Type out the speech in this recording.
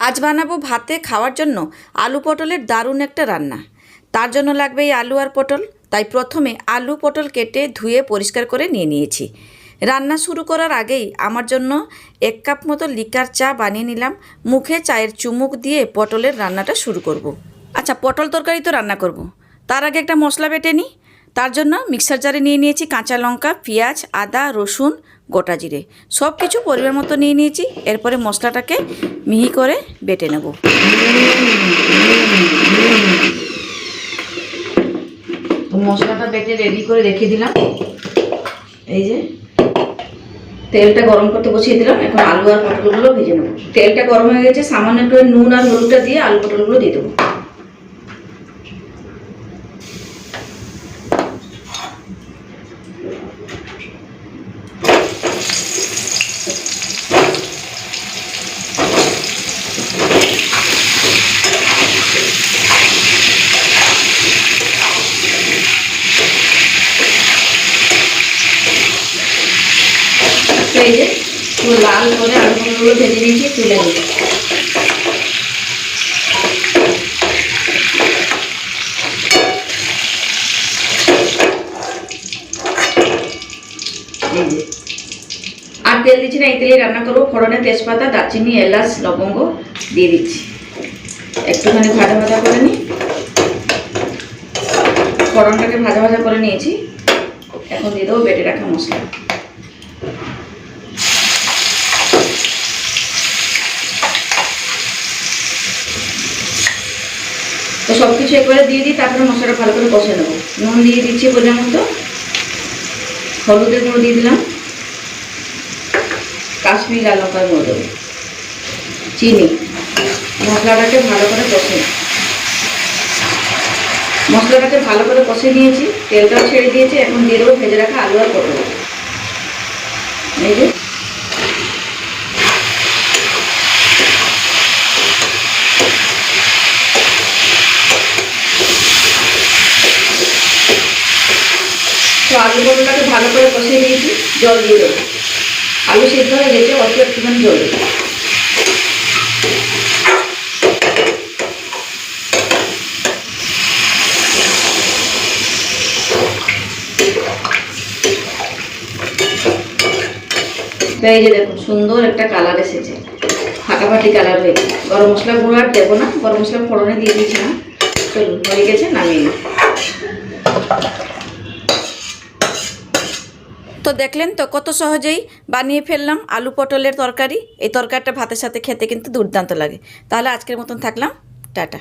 আজ বানাবো ভাতে খাওয়ার জন্য আলু পটলের দারুণ একটা রান্না। তার জন্য লাগবে এই আলু আর পটল। তাই প্রথমে আলু পটল কেটে ধুয়ে পরিষ্কার করে নিয়ে নিয়েছি। রান্না শুরু করার আগেই আমার জন্য এক কাপ মতো লিকার চা বানিয়ে নিলাম। মুখে চায়ের চুমুক দিয়ে পটলের রান্নাটা শুরু করব। আচ্ছা পটল তরকারি তো রান্না করব। তার আগে একটা মশলা বেটে নিই। তার জন্য মিক্সার জারে নিয়ে নিয়েছি কাঁচা লঙ্কা, পেঁয়াজ, আদা, রসুন গোটা জিরে। সব কিছু পরিমাণ মতো নিয়ে নিয়েছি, এরপরে মশলাটাকে মিহি করে বেটে নেব। মশলাটা বেটে রেডি করে রেখে দিলাম। এই যে, তেলটা গরম করতে বসিয়ে দিলাম। এখন আলু আর পটলগুলো ভেজে নেব। তেলটা গরম হয়ে গেছে, সামান্য একটু নুন আর হলুদটা দিয়ে আলু পটলগুলো দিয়ে দেবো। এই পুরো লাল করে আলু ভেজে নিয়েছি, তুলে নিই। আর তেল দিচ্ছি না, এই তেলে রান্না করব। ফোড়নে তেজপাতা, দারচিনি, এলাচ, লবঙ্গ দিয়ে দিচ্ছি। একটুখানি ভাজা ভাজা করে নিই। ফোড়নটাকে ভাজা ভাজা করে নিয়েছি। এখন দিয়ে দেবো বেটে রাখা মশলা। তো সব কিছু একবারে দিয়ে দিই, তারপরে মশলাটা ভালো করে কষে নেব। নুন দিয়ে দিচ্ছি পরিমাণ মতো। হলুদের গুঁড়ো দিয়ে দিলাম। কাশ্মীর লাল লঙ্কার গুঁড়ো দেবো। চিনি। মশলাটাকে ভালো করে কষে মশলাটাকে ভালো করে কষে নিয়েছি। তেলটাও ছেড়ে দিয়েছি। এখন দিয়ে দেবো ভেজে রাখা আলু আর পটল। এই যে। তো আলু পটলটাকে ভালো করে কষিয়ে নিয়েছি, জল দিয়ে দেবো। আলু সিদ্ধ হয়ে গেছে, অল্প একটুখানি জল দেবো। এই যে দেখুন সুন্দর একটা কালার এসেছে। ফাটাফাটি কালার হয়েছে। গরম মশলা গুঁড়ো আর দেবো না, গরম মশলা ফোড়নে দিয়ে দিয়েছিলাম। চলুন, হয়ে গেছে, নামিয়ে তো দেখলেন তো কত সহজেই বানিয়ে ফেললাম আলু পটলের তরকারি। এই তরকারিটা ভাতের সাথে খেতে কিন্তু দুর্দান্ত লাগে। তাহলে আজকের মতন থাকলাম। টাটা।